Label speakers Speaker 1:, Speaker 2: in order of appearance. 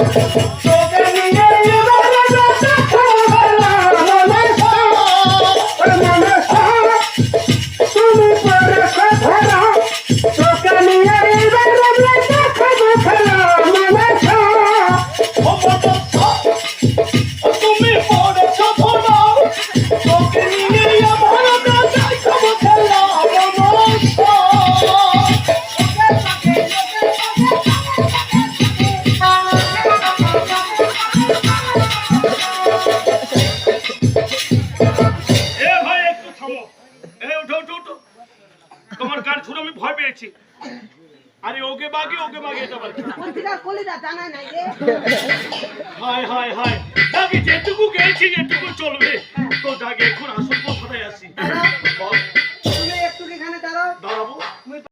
Speaker 1: Yeah. তোমার গান শুনে আমি ভয় পেয়েছি। আরে ওকে বাগে ওকে বাগে হয় বল। হায় আমি যেটুকু গেছি যেটুকু চলবে। তো যাকে এখন আসল কথাটাই আসি। দাঁড়াবো।